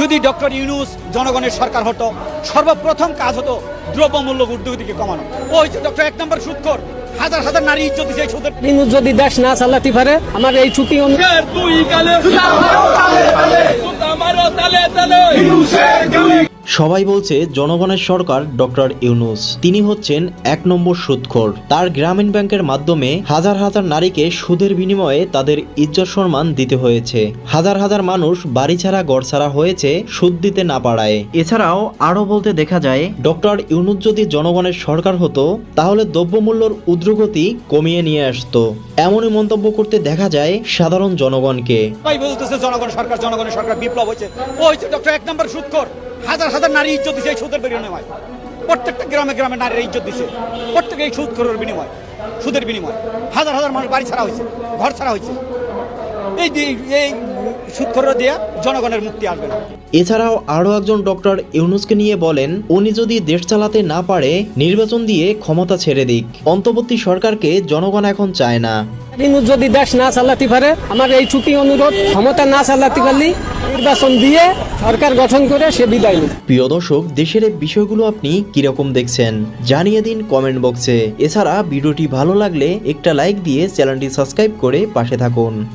যদি ডক্টর ইউনুস জনগণের সরকার হতো সর্বপ্রথম কাজ হতো দ্রব্যমূল্য উদ্যোগীকে কমানো। ওই যে ডক্টর এক নম্বর সুৎখর হাজার হাজার নারী ইজ্জত দিছে সুদের। ইউনুস যদি দেশ না চালাতে পারে আমার এই ছুটি দুই গালে? তালে তালে সবাই বলছে জনগণের সরকার ডক্টর ইউনুস। তিনি হচ্ছেন এক নম্বর সুদখোর তার গ্রামীণ ব্যাংকের মাধ্যমে হাজার হাজার নারীকে সুদের বিনিময়ে তাদের ইজ্জত সম্মান দিতে হয়েছে। হাজার হাজার মানুষ বাড়ি ছাড়া, ঘর ছাড়া হয়েছে, সুদ দিতে না পারায়। এছাড়াও আরও বলতে দেখা যায়, ডক্টর ইউনুস যদি জনগণের সরকার হতো, তাহলে দ্রব্যমূল্যর উদ্রগতি কমিয়ে নিয়ে আসতো। এমনই মন্তব্য করতে দেখা যায় সাধারণ জনগণকে। জনগণ সরকার, জনগণের সরকার বিপ্লব হয়েছে। ও হচ্ছে ডক্টর এক নম্বর সুৎখর। হাজার হাজার নারী ইজ্জত দিছে এই সুদের বিনিময়। প্রত্যেকটা গ্রামে গ্রামে নারীরা ইজ্জত দিছে। প্রত্যেকে এই সুদখোরের বিনিময়, সুদের বিনিময়। হাজার হাজার মানুষ বাড়ি ছাড়া হয়েছে, ঘর ছাড়া হয়েছে। এই এই সুদখোর দিয়ে জনগণের মুক্তি আসবে না। এছাড়াও আরও একজন ডক্টর ইউনুসকে নিয়ে বলেন, উনি যদি দেশ চালাতে না পারে, নির্বাচন দিয়ে ক্ষমতা ছেড়ে দিক। অন্তর্বর্তী সরকারকে জনগণ এখন চায় না। কিন্তু যদি দেশ না চালাতে পারে আমার এই ছুটি অনুরোধ, ক্ষমতা না চালাতে পারলে নির্বাচন দিয়ে সরকার গঠন করে সে বিদায় নিক প্রিয় দর্শক, দেশের এই বিষয়গুলো আপনি কীরকম দেখছেন, জানিয়ে দিন কমেন্ট বক্সে এছাড়া ভিডিওটি ভালো লাগলে একটা লাইক দিয়ে চ্যানেলটি সাবস্ক্রাইব করে পাশে থাকুন।